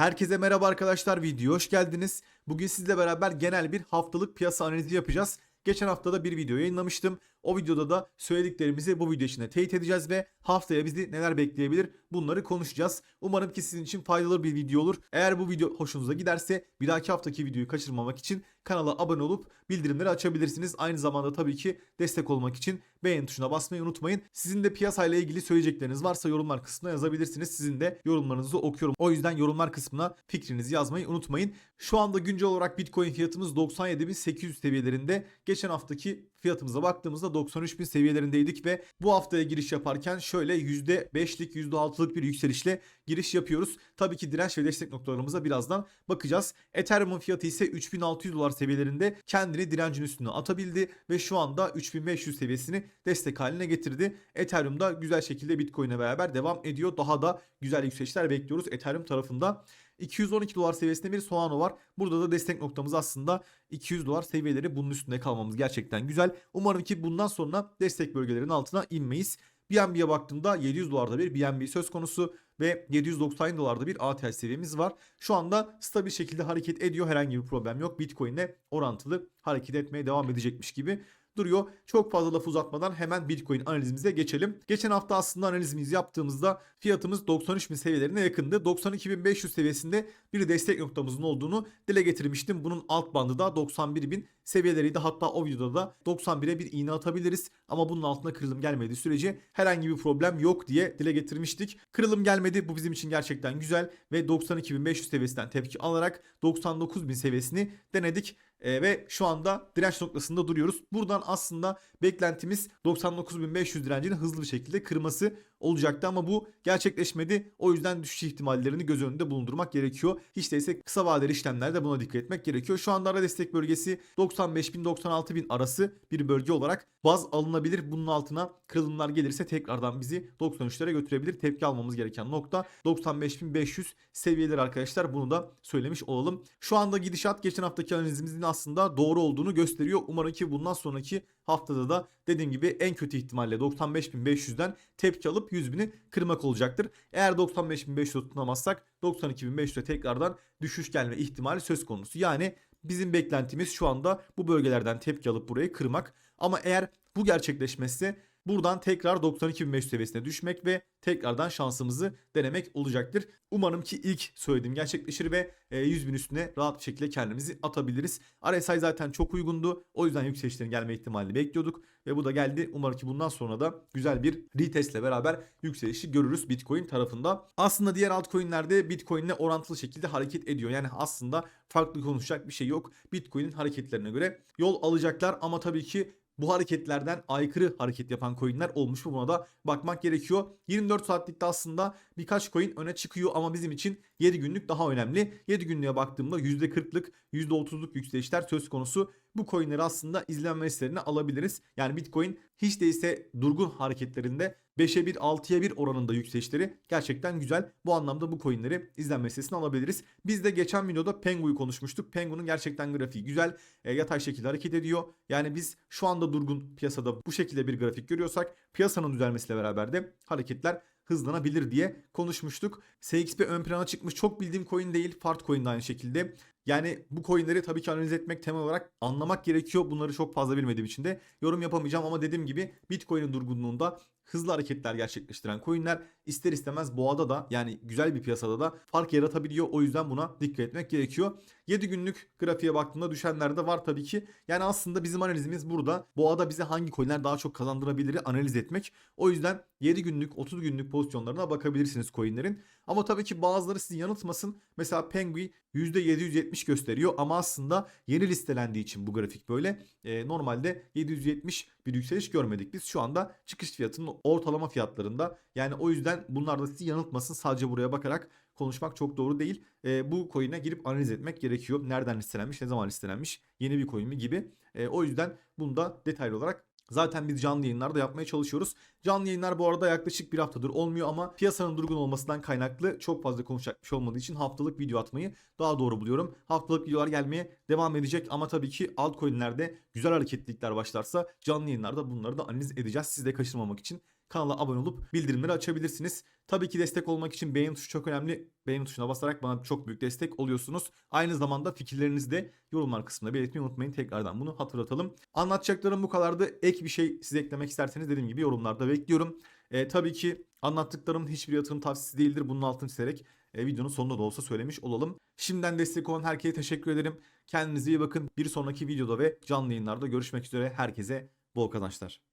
Herkese merhaba arkadaşlar videoya hoş geldiniz. Bugün sizle beraber genel bir haftalık piyasa analizi yapacağız. Geçen haftada bir video yayınlamıştım. O videoda da söylediklerimizi bu video içinde teyit edeceğiz ve haftaya bizi neler bekleyebilir bunları konuşacağız. Umarım ki sizin için faydalı bir video olur. Eğer bu video hoşunuza giderse bir dahaki haftaki videoyu kaçırmamak için kanala abone olup bildirimleri açabilirsiniz. Aynı zamanda tabii ki destek olmak için beğen tuşuna basmayı unutmayın. Sizin de piyasayla ilgili söyleyecekleriniz varsa yorumlar kısmına yazabilirsiniz. Sizin de yorumlarınızı okuyorum. O yüzden yorumlar kısmına fikrinizi yazmayı unutmayın. Şu anda güncel olarak Bitcoin fiyatımız 97.800 seviyelerinde. Geçen haftaki fiyatımıza baktığımızda 93.000 seviyelerindeydik ve bu haftaya giriş yaparken şöyle %5'lik %6'lık bir yükselişle giriş yapıyoruz. Tabii ki direnç ve destek noktalarımıza birazdan bakacağız. Ethereum'un fiyatı ise 3600 dolar seviyelerinde kendini direncin üstüne atabildi ve şu anda 3500 seviyesini destek haline getirdi. Ethereum da güzel şekilde Bitcoin'e beraber devam ediyor. Daha da güzel yükselişler bekliyoruz Ethereum tarafında. 212 dolar seviyesinde bir Solano var. Burada da destek noktamız aslında 200 dolar seviyeleri bunun üstünde kalmamız gerçekten güzel. Umarım ki bundan sonra destek bölgelerinin altına inmeyiz. BNB'ye baktığımda 700 dolarda bir BNB söz konusu ve 790 dolarda bir ATH seviyemiz var. Şu anda stabil şekilde hareket ediyor. Herhangi bir problem yok. Bitcoin'le orantılı hareket etmeye devam edecekmiş gibi duruyor. Çok fazla laf uzatmadan hemen Bitcoin analizimize geçelim. Geçen hafta aslında analizimizi yaptığımızda fiyatımız 93.000 seviyelerine yakındı. 92.500 seviyesinde bir destek noktamızın olduğunu dile getirmiştim. Bunun alt bandı da 91.000 seviyeleriydi. Hatta o videoda da 91'e bir iğne atabiliriz. Ama bunun altına kırılım gelmediği sürece herhangi bir problem yok diye dile getirmiştik. Kırılım gelmedi. Bu bizim için gerçekten güzel ve 92.500 seviyesinden tepki alarak 99.000 seviyesini denedik. E, ve şu anda direnç noktasında duruyoruz. Buradan aslında beklentimiz 99.500 direncini hızlı bir şekilde kırması olacaktı ama bu gerçekleşmedi. O yüzden düşüş ihtimallerini göz önünde bulundurmak gerekiyor. Hiç değilse kısa vadeli işlemlerde buna dikkat etmek gerekiyor. Şu anda ara destek bölgesi 95.000-96.000 arası bir bölge olarak baz alınabilir. Bunun altına kırılımlar gelirse tekrardan bizi 93'lere götürebilir. Tepki almamız gereken nokta 95.500 seviyeleri arkadaşlar. Bunu da söylemiş olalım. Şu anda gidişat geçen haftaki analizimizin aslında doğru olduğunu gösteriyor. Umarım ki bundan sonraki haftada da dediğim gibi en kötü ihtimalle 95.500'den tepki alıp 100.000'i kırmak olacaktır. Eğer 95.500 tutunamazsak 92.500'e tekrardan düşüş gelme ihtimali söz konusu. Yani bizim beklentimiz şu anda bu bölgelerden tepki alıp burayı kırmak. Ama eğer bu gerçekleşmezse buradan tekrar 92.500 seviyesine düşmek ve tekrardan şansımızı denemek olacaktır. Umarım ki ilk söylediğim gerçekleşir ve 100 bin üstüne rahat bir şekilde kendimizi atabiliriz. RSI zaten çok uygundu. O yüzden yükselişlerin gelme ihtimalini bekliyorduk. Ve bu da geldi. Umarım ki bundan sonra da güzel bir retest ile beraber yükselişi görürüz Bitcoin tarafında. Aslında diğer altcoin'lerde Bitcoin ile orantılı şekilde hareket ediyor. Yani aslında farklı konuşacak bir şey yok. Bitcoin'in hareketlerine göre yol alacaklar ama tabii ki bu hareketlerden aykırı hareket yapan coinler olmuş mu buna da bakmak gerekiyor. 24 saatlikte aslında birkaç coin öne çıkıyor ama bizim için 7 günlük daha önemli. 7 günlüğe baktığımda %40'lık %30'luk yükselişler söz konusu. Bu coinleri aslında izlenme listelerine alabiliriz. Yani Bitcoin hiç değilse durgun hareketlerinde 5'e 1 6'ya 1 oranında yükselişleri gerçekten güzel. Bu anlamda bu coinleri izlenme listesine alabiliriz. Biz de geçen videoda Pengu'yu konuşmuştuk. Pengu'nun gerçekten grafiği güzel. E, yatay şekilde hareket ediyor. Yani biz şu anda durgun piyasada bu şekilde bir grafik görüyorsak piyasanın düzelmesiyle beraber de hareketler hızlanabilir diye konuşmuştuk. SXP ön plana çıkmış çok bildiğim coin değil. Fart coin de aynı şekilde. Yani bu coinleri tabii ki analiz etmek temel olarak anlamak gerekiyor. Bunları çok fazla bilmediğim için de yorum yapamayacağım ama dediğim gibi Bitcoin'in durgunluğunda hızlı hareketler gerçekleştiren coinler ister istemez boğada da yani güzel bir piyasada da fark yaratabiliyor. O yüzden buna dikkat etmek gerekiyor. 7 günlük grafiğe baktığımda düşenler de var tabii ki. Yani aslında bizim analizimiz burada. Boğada bize hangi coinler daha çok kazandırabilir analiz etmek. O yüzden 7 günlük 30 günlük pozisyonlarına bakabilirsiniz coinlerin. Ama tabii ki bazıları sizi yanıltmasın. Mesela Penguin %770 gösteriyor ama aslında yeni listelendiği için bu grafik böyle. E, normalde 770 bir yükseliş görmedik. Biz şu anda çıkış fiyatının ortalama fiyatlarında. Yani o yüzden bunlar da sizi yanıltmasın. Sadece buraya bakarak konuşmak çok doğru değil. E, bu coin'e girip analiz etmek gerekiyor. Nereden listelenmiş, ne zaman listelenmiş, yeni bir coin mi gibi. E, o yüzden bunu da detaylı olarak Zaten biz canlı yayınlarda yapmaya çalışıyoruz. Canlı yayınlar bu arada yaklaşık bir haftadır olmuyor ama piyasanın durgun olmasından kaynaklı çok fazla konuşacak bir şey olmadığı için haftalık video atmayı daha doğru buluyorum. Haftalık videolar gelmeye devam edecek ama tabii ki altcoin'lerde güzel hareketlilikler başlarsa canlı yayınlarda bunları da analiz edeceğiz. Siz de kaçırmamak için kanala abone olup bildirimleri açabilirsiniz. Tabii ki destek olmak için beğeni tuşu çok önemli. Beğeni tuşuna basarak bana çok büyük destek oluyorsunuz. Aynı zamanda fikirlerinizi de yorumlar kısmında belirtmeyi unutmayın. Tekrardan bunu hatırlatalım. Anlatacaklarım bu kadardı. Ek bir şey size eklemek isterseniz dediğim gibi yorumlarda bekliyorum. E, tabii ki anlattıklarımın hiçbir yatırım tavsiyesi değildir. Bunun altını çizerek e, videonun sonunda da olsa söylemiş olalım. Şimdiden destek olan herkese teşekkür ederim. Kendinize iyi bakın. Bir sonraki videoda ve canlı yayınlarda görüşmek üzere. Herkese bol kazançlar.